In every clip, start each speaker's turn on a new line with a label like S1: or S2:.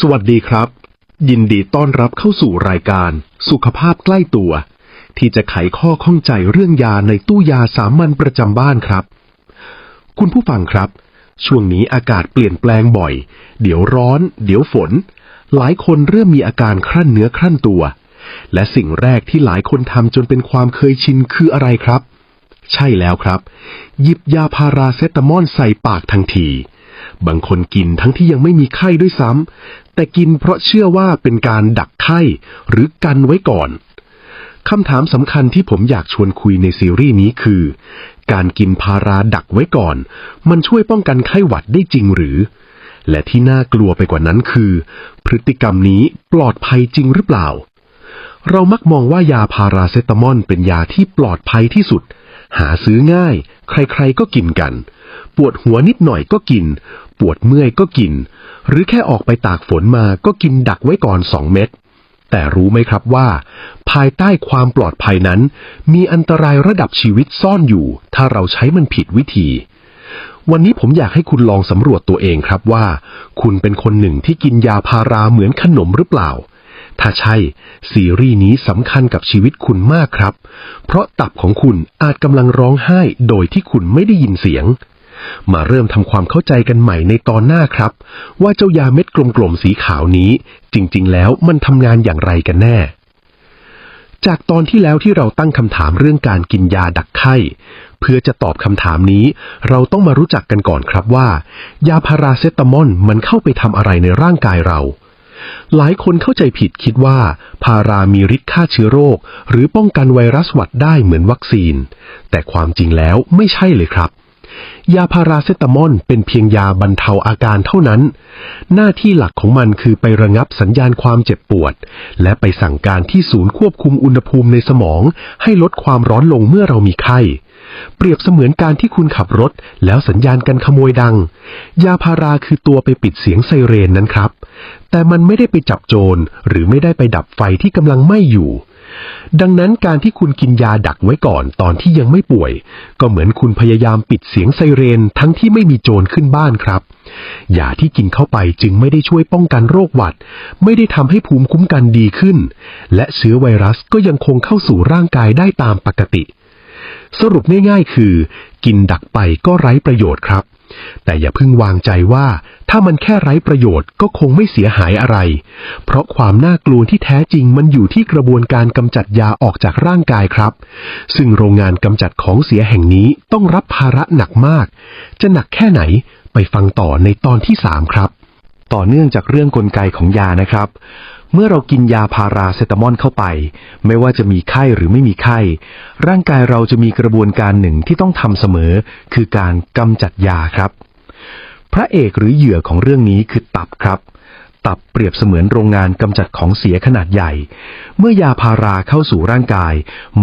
S1: สวัสดีครับ ยินดีต้อนรับเข้าสู่รายการ สุขภาพใกล้ตัว ที่จะไขข้อข้องใจเรื่องยาในตู้ยาสามัญประจำบ้านครับ คุณผู้ฟังครับ ช่วงนี้อากาศเปลี่ยนแปลงบ่อย เดี๋ยวร้อน เดี๋ยวฝน หลายคนเริ่มมีอาการครั่นเนื้อครั่นตัว และสิ่งแรกที่หลายคนทำจนเป็นความเคยชินคืออะไรครับ ใช่แล้วครับ หยิบยาพาราเซตามอลใส่ปากทันที บางคนกินทั้งที่ยังไม่มีไข้ด้วยซ้ำ แต่กินเพราะเชื่อว่าเป็นการดักไข้หรือกันไว้ก่อน คำถามสำคัญที่ผมอยากชวนคุยในซีรีส์นี้คือ การกินพาราดักไว้ก่อน มันช่วยป้องกันไข้หวัดได้จริงหรือ และที่น่ากลัวไปกว่านั้นคือ พฤติกรรมนี้ปลอดภัยจริงหรือเปล่า เรามักมองว่ายาพาราเซตามอลเป็นยาที่ปลอดภัยที่สุด หาซื้อง่าย ใครๆก็กินกัน ปวดหัวนิดหน่อยก็กิน ปวดเมื่อยก็กิน หรือแค่ออกไปตากฝนมาก็กินดักไว้ก่อนสองเม็ดแต่รู้ไหมครับว่า ภายใต้ความปลอดภัยนั้น มีอันตรายระดับชีวิตซ่อนอยู่ ถ้าเราใช้มันผิดวิธี วันนี้ผมอยากให้คุณลองสำรวจตัวเองครับว่า คุณเป็นคนหนึ่งที่กินยาพาราเหมือนขนมหรือเปล่า ถ้าใช่ ซีรีส์นี้สำคัญกับชีวิตคุณมากครับ เพราะตับของคุณอาจกำลังร้องไห้โดยที่คุณไม่ได้ยินเสียง มาเริ่มทำความเข้าใจกันใหม่ในตอนหน้าครับ ว่าเจ้ายาเม็ดกลมๆสีขาวนี้ จริง ๆ แล้วมันทำงานอย่างไรกันแน่ จากตอนที่แล้วที่เราตั้งคำถามเรื่องการกินยาดักไข้ เพื่อจะตอบคำถามนี้ เราต้องมารู้จักกันก่อนครับว่า ยาพาราเซตามอลมันเข้าไปทำอะไรในร่างกายเราหลายคนเข้าใจผิดคิดว่า พารามีฤทธิ์ฆ่าเชื้อโรค หรือป้องกันไวรัสหวัดได้เหมือนวัคซีน แต่ความจริงแล้วไม่ใช่เลยครับ ยาพาราเซตามอลเป็นเพียงยาบรรเทาอาการเท่านั้น หน้าที่หลักของมันคือไประงับสัญญาณความเจ็บปวด และไปสั่งการที่ศูนย์ควบคุมอุณหภูมิในสมอง ให้ลดความร้อนลงเมื่อเรามีไข้ เปรียบเสมือนการที่คุณขับรถ แล้วสัญญาณการขโมยดัง ยาพาราคือตัวไปปิดเสียงไซเรนนั้นครับ แต่มันไม่ได้ไปจับโจรหรือไม่ได้ไปดับไฟที่กำลังไหม้อยู่ ดังนั้นการที่คุณกินยาดักไว้ก่อนตอนที่ยังไม่ป่วย ก็เหมือนคุณพยายามปิดเสียงไซเรนทั้งที่ไม่มีโจรขึ้นบ้านครับ ยาที่กินเข้าไปจึงไม่ได้ช่วยป้องกันโรคหวัด ไม่ได้ทำให้ภูมิคุ้มกันดีขึ้น และเชื้อไวรัสก็ยังคงเข้าสู่ร่างกายได้ตามปกติ สรุปง่ายๆ คือ กินดักไปก็ไร้ประโยชน์ครับ แต่อย่าเพิ่งวางใจว่าถ้ามันแค่ไร้ประโยชน์ก็คงไม่เสียหายอะไร เพราะความน่ากลัวที่แท้จริงมันอยู่ที่กระบวนการกำจัดยาออกจากร่างกายครับ ซึ่งโรงงานกำจัดของเสียแห่งนี้ต้องรับภาระหนักมาก จะหนักแค่ไหนไปฟังต่อในตอนที่สามครับ ต่อเนื่องจากเรื่องกลไกของยานะครับ เมื่อเรากินยาพาราเซตามอลเข้าไป ไม่ว่าจะมีไข้หรือไม่มีไข้ ร่างกายเราจะมีกระบวนการหนึ่งที่ต้องทำเสมอ คือการกำจัดยาครับ พระเอกหรือเหยื่อของเรื่องนี้คือตับครับ ตับเปรียบเสมือนโรงงานกำจัดของเสียขนาดใหญ่ เมื่อยาพาราเข้าสู่ร่างกาย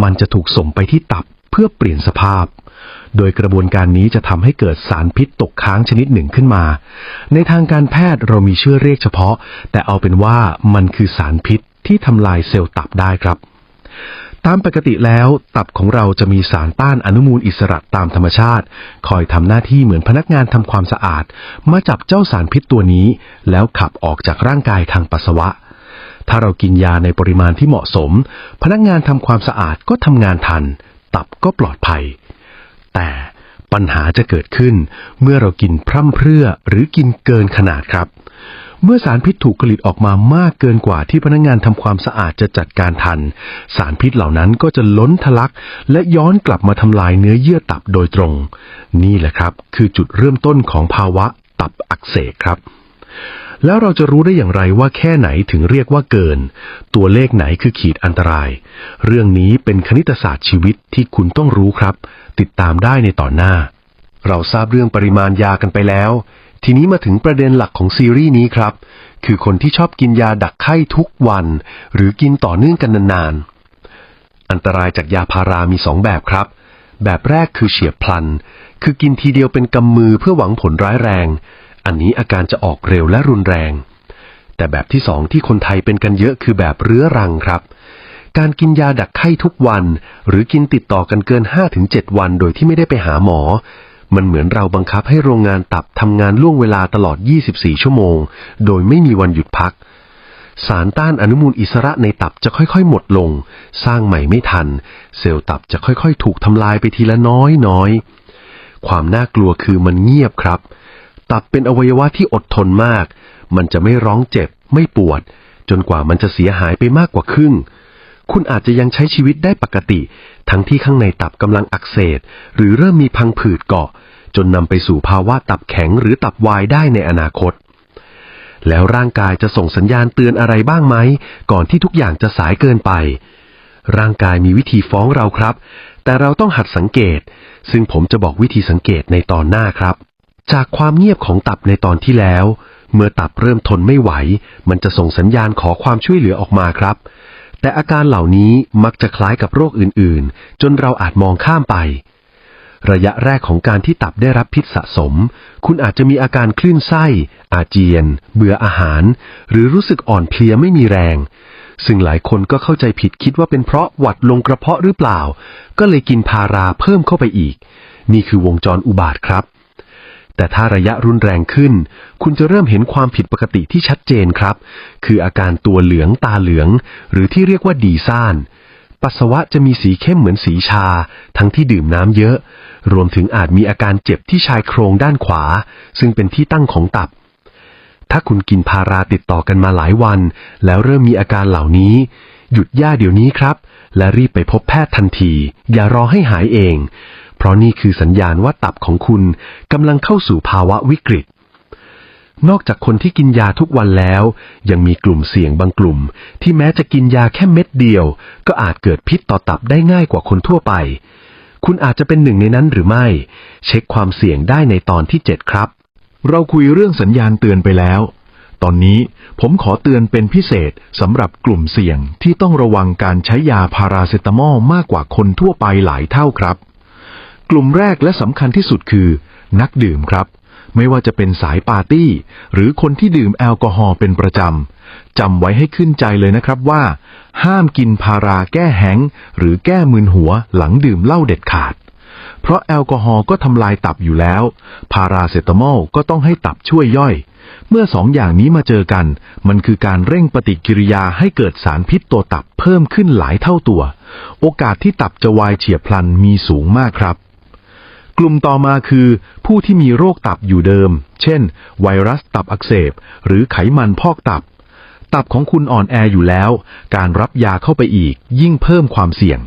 S1: มันจะถูกส่งไปที่ตับเพื่อเปลี่ยนสภาพ โดยกระบวนการนี้จะทำให้เกิดสารพิษตกค้างชนิดหนึ่งขึ้นมา ในทางการแพทย์เรามีชื่อเรียกเฉพาะ แต่เอาเป็นว่ามันคือสารพิษที่ทำลายเซลล์ตับได้ครับตามปกติแล้ว ตับของเราจะมีสารต้านอนุมูลอิสระตามธรรมชาติ คอยทำหน้าที่เหมือนพนักงานทำความสะอาด มาจับเจ้าสารพิษตัวนี้ แล้วขับออกจากร่างกายทางปัสสาวะ ถ้าเรากินยาในปริมาณที่เหมาะสม พนักงานทำความสะอาดก็ทำงานทัน ตับก็ปลอดภัย แต่ปัญหาจะเกิดขึ้นเมื่อเรากินพร่ำเพรื่อหรือกินเกินขนาดครับ เมื่อสารพิษถูกผลิตออกมามากเกินกว่าที่พนักงานทำความสะอาดจะจัดการทัน สารพิษเหล่านั้นก็จะล้นทะลัก และย้อนกลับมาทำลายเนื้อเยื่อตับโดยตรง นี่แหละครับ คือจุดเริ่มต้นของภาวะตับอักเสบครับแล้วเราจะรู้ได้อย่างไรว่าแค่ไหนถึงเรียกว่าเกิน ตัวเลขไหนคือขีดอันตราย เรื่องนี้เป็นคณิตศาสตร์ชีวิตที่คุณต้องรู้ครับ ติดตามได้ในตอนหน้า เราทราบเรื่องปริมาณยากันไปแล้ว ทีนี้มาถึงประเด็นหลักของซีรีส์นี้ครับ คือคนที่ชอบกินยาดักไข้ทุกวัน หรือกินต่อเนื่องกันนานๆ อันตรายจากยาพารามีสองแบบครับ แบบแรกคือเฉียบพลัน คือกินทีเดียวเป็นกำมือเพื่อหวังผลร้ายแรง อันนี้อาการจะออกเร็วและรุนแรง แต่แบบที่สองที่คนไทยเป็นกันเยอะคือแบบเรื้อรังครับ การกินยาดักไข้ทุกวัน หรือกินติดต่อกันเกิน 5-7 วันโดยที่ไม่ได้ไปหาหมอ มันเหมือนเราบังคับให้โรงงานตับทำงานล่วงเวลาตลอด 24 ชั่วโมง โดยไม่มีวันหยุดพัก สารต้านอนุมูลอิสระในตับจะค่อยๆ หมดลง สร้างใหม่ไม่ทัน เซลล์ตับจะค่อยๆ ถูกทำลายไปทีละน้อยน้อยๆความน่ากลัวคือมันเงียบครับ ตับเป็นอวัยวะที่อดทนมาก มันจะไม่ร้องเจ็บไม่ปวด จนกว่ามันจะเสียหายไปมากกว่าครึ่ง คุณอาจจะยังใช้ชีวิตได้ปกติ ทั้งที่ข้างในตับกำลังอักเสบหรือเริ่มมีพังผืดเกาะ จนนำไปสู่ภาวะตับแข็งหรือตับวายได้ในอนาคต แล้วร่างกายจะส่งสัญญาณเตือนอะไรบ้างไหม ก่อนที่ทุกอย่างจะสายเกินไป ร่างกายมีวิธีฟ้องเราครับ แต่เราต้องหัดสังเกต ซึ่งผมจะบอกวิธีสังเกตในตอนหน้าครับ จากความเงียบของตับในตอนที่แล้วเมื่อตับเริ่มทนไม่ไหว มันจะส่งสัญญาณขอความช่วยเหลือออกมาครับ แต่อาการเหล่านี้มักจะคล้ายกับโรคอื่นๆ จนเราอาจมองข้ามไป ระยะแรกของการที่ตับได้รับพิษสะสม คุณอาจจะมีอาการคลื่นไส้ อาเจียน เบื่ออาหาร หรือรู้สึกอ่อนเพลียไม่มีแรง ซึ่งหลายคนก็เข้าใจผิดคิดว่าเป็นเพราะหวัดลงกระเพาะหรือเปล่า ก็เลยกินพาราเพิ่มเข้าไปอีก นี่คือวงจรอุบาทครับ แต่ถ้าระยะรุนแรงขึ้น คุณจะเริ่มเห็นความผิดปกติที่ชัดเจนครับ คืออาการตัวเหลืองตาเหลือง หรือที่เรียกว่าดีซ่าน ปัสสาวะจะมีสีเข้มเหมือนสีชา ทั้งที่ดื่มน้ำเยอะ รวมถึงอาจมีอาการเจ็บที่ชายโครงด้านขวา ซึ่งเป็นที่ตั้งของตับ ถ้าคุณกินพาราติดต่อกันมาหลายวัน แล้วเริ่มมีอาการเหล่านี้ หยุดยาเดี๋ยวนี้ครับ และรีบไปพบแพทย์ทันที อย่ารอให้หายเอง เพราะนี่คือสัญญาณว่าตับของคุณกำลังเข้าสู่ภาวะวิกฤต นอกจากคนที่กินยาทุกวันแล้ว ยังมีกลุ่มเสี่ยงบางกลุ่ม ที่แม้จะกินยาแค่เม็ดเดียว ก็อาจเกิดพิษต่อตับได้ง่ายกว่าคนทั่วไป คุณอาจจะเป็นหนึ่งในนั้นหรือไม่ เช็คความเสี่ยงได้ในตอนที่ 7 ครับ
S2: เราคุยเรื่องสัญญาณเตือนไปแล้ว ตอนนี้ผมขอเตือนเป็นพิเศษสำหรับกลุ่มเสี่ยงที่ต้องระวังการใช้ยาพาราเซตามอลมากกว่าคนทั่วไปหลายเท่าครับ กลุ่มแรกและสำคัญที่สุดคือ นักดื่มครับ ไม่ว่าจะเป็นสายปาร์ตี้ หรือคนที่ดื่มแอลกอฮอล์เป็นประจำจำไว้ให้ขึ้นใจเลยนะครับว่า ห้ามกินพาราแก้แห้งหรือแก้มึนหัวหลังดื่มเหล้าเด็ดขาด เพราะแอลกอฮอล์ก็ทำลายตับอยู่แล้ว พาราเซตามอลก็ต้องให้ตับช่วยย่อย เมื่อสองอย่างนี้มาเจอกัน มันคือการเร่งปฏิกิริยาให้เกิดสารพิษตัวตับเพิ่มขึ้นหลายเท่าตัว โอกาสที่ตับจะวายเฉียบพลันมีสูงมากครับ ลุ่มต่อมาคือ ผู้ที่มีโรคตับอยู่เดิม เช่น ไวรัสตับอักเสบ หรือไขมันพอกตับ ตับของคุณอ่อนแออยู่แล้ว การรับยาเข้าไปอีก ยิ่งเพิ่มความเสี่ยง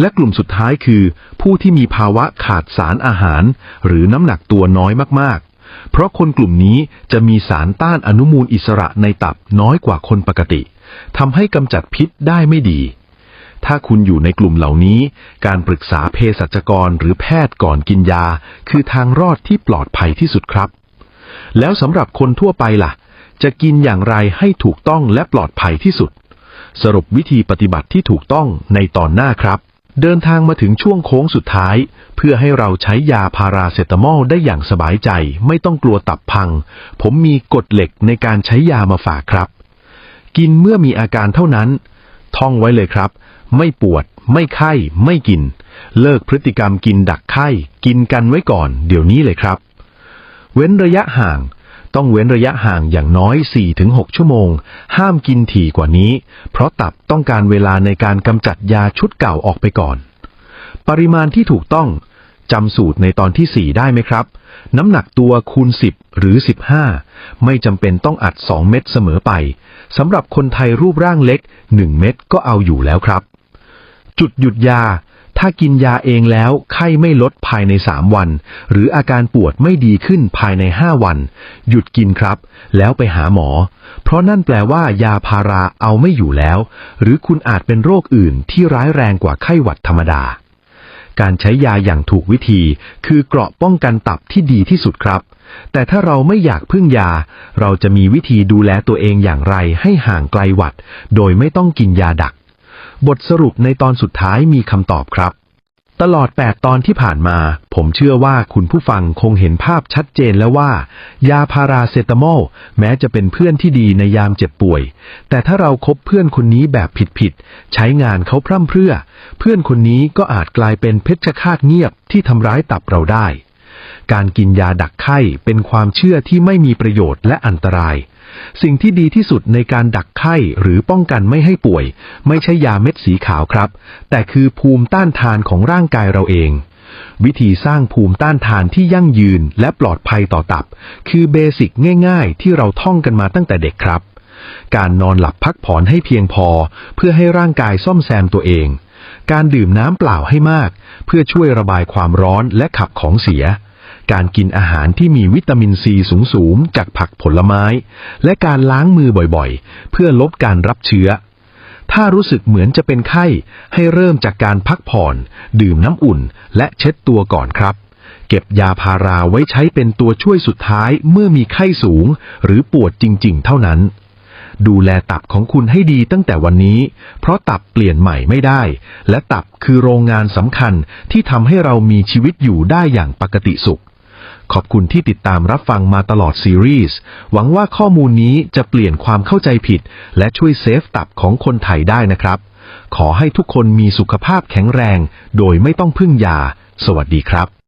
S2: และกลุ่มสุดท้ายคือ ผู้ที่มีภาวะขาดสารอาหาร หรือน้ำหนักตัวน้อยมากๆ เพราะคนกลุ่มนี้จะมีสารต้านอนุมูลอิสระในตับน้อยกว่าคนปกติทำให้กำจัดพิษได้ไม่ดี ถ้าคุณอยู่ในกลุ่มเหล่านี้ การปรึกษาเภสัชกรหรือแพทย์ก่อนกินยา คือทางรอดที่ปลอดภัยที่สุดครับ แล้วสำหรับคนทั่วไปล่ะ จะกินอย่างไรให้ถูกต้องและปลอดภัยที่สุด สรุปวิธีปฏิบัติที่ถูกต้องในตอนหน้าครับ เดินทางมาถึงช่วงโค้งสุดท้าย เพื่อให้เราใช้ยาพาราเซตามอลได้อย่างสบายใจ ไม่ต้องกลัวตับพัง ผมมีกฎเหล็กในการใช้ยามาฝากครับ กินเมื่อมีอาการเท่านั้น ท่องไว้เลยครับ ไม่ปวด ไม่ไข้ ไม่กิน เลิกพฤติกรรมกินดักไข้ กินกันไว้ก่อน เดี๋ยวนี้เลยครับ เว้นระยะห่าง ต้องเว้นระยะห่างอย่างน้อย 4-6 ชั่วโมง ห้ามกินถี่กว่านี้ เพราะตับต้องการเวลาในการกำจัดยาชุดเก่าออกไปก่อน ปริมาณที่ถูกต้องจำสูตรในตอนที่ 4 ได้ไหมครับ น้ำหนักตัวคูณ 10 หรือ 15 ไม่จำเป็นต้องอัด 2 เม็ดเสมอไป สำหรับคนไทยรูปร่างเล็ก 1 เม็ดก็เอาอยู่แล้วครับ จุดหยุดยา ถ้ากินยาเองแล้วไข้ไม่ลดภายใน 3 วัน หรืออาการปวดไม่ดีขึ้นภายใน 5 วัน หยุดกินครับ แล้วไปหาหมอ เพราะนั่นแปลว่ายาพาราเอาไม่อยู่แล้ว หรือคุณอาจเป็นโรคอื่นที่ร้ายแรงกว่าไข้หวัดธรรมดา การใช้ยาอย่างถูกวิธี คือเกราะป้องกันตับที่ดีที่สุดครับ แต่ถ้าเราไม่อยากพึ่งยา เราจะมีวิธีดูแลตัวเองอย่างไรให้ห่างไกลหวัด โดยไม่ต้องกินยาดัก บทสรุปในตอนสุดท้ายมีคำตอบครับ ตลอด 8 ตอนที่ผ่านมา ผมเชื่อว่าคุณผู้ฟังคงเห็นภาพชัดเจนแล้วว่า ยาพาราเซตามอลแม้จะเป็นเพื่อนที่ดีในยามเจ็บป่วย แต่ถ้าเราคบเพื่อนคนนี้แบบผิดๆใช้งานเขาพร่ำเพรื่อ เพื่อนคนนี้ก็อาจกลายเป็นเพชฌฆาตเงียบที่ทำร้ายตับเราได้
S1: การกินยาดักไข้เป็นความเชื่อที่ไม่มีประโยชน์และอันตราย สิ่งที่ดีที่สุดในการดักไข้หรือป้องกันไม่ให้ป่วย ไม่ใช่ยาเม็ดสีขาวครับ แต่คือภูมิต้านทานของร่างกายเราเอง วิธีสร้างภูมิต้านทานที่ยั่งยืนและปลอดภัยต่อตับ คือเบสิกง่ายๆ ที่เราท่องกันมาตั้งแต่เด็กครับ การนอนหลับพักผ่อนให้เพียงพอ เพื่อให้ร่างกายซ่อมแซมตัวเอง การดื่มน้ำเปล่าให้มาก เพื่อช่วยระบายความร้อนและขับของเสีย การกินอาหารที่มีวิตามินซีสูงๆ จากผักผลไม้ และการล้างมือบ่อยๆ เพื่อลดการรับเชื้อ ถ้ารู้สึกเหมือนจะเป็นไข้ ให้เริ่มจากการพักผ่อน ดื่มน้ำอุ่น และเช็ดตัวก่อนครับ เก็บยาพาราไว้ใช้เป็นตัวช่วยสุดท้ายเมื่อมีไข้สูง หรือปวดจริง ๆ เท่านั้นดูแลตับของคุณให้ดีตั้งแต่วันนี้ เพราะตับเปลี่ยนใหม่ไม่ได้ และตับคือโรงงานสำคัญที่ทำให้เรามีชีวิตอยู่ได้อย่างปกติสุข ขอบคุณที่ติดตามรับฟังมาตลอดซีรีส์ หวังว่าข้อมูลนี้จะเปลี่ยนความเข้าใจผิด และช่วยเซฟตับของคนไทยได้นะครับ ขอให้ทุกคนมีสุขภาพแข็งแรง โดยไม่ต้องพึ่งยา สวัสดีครับ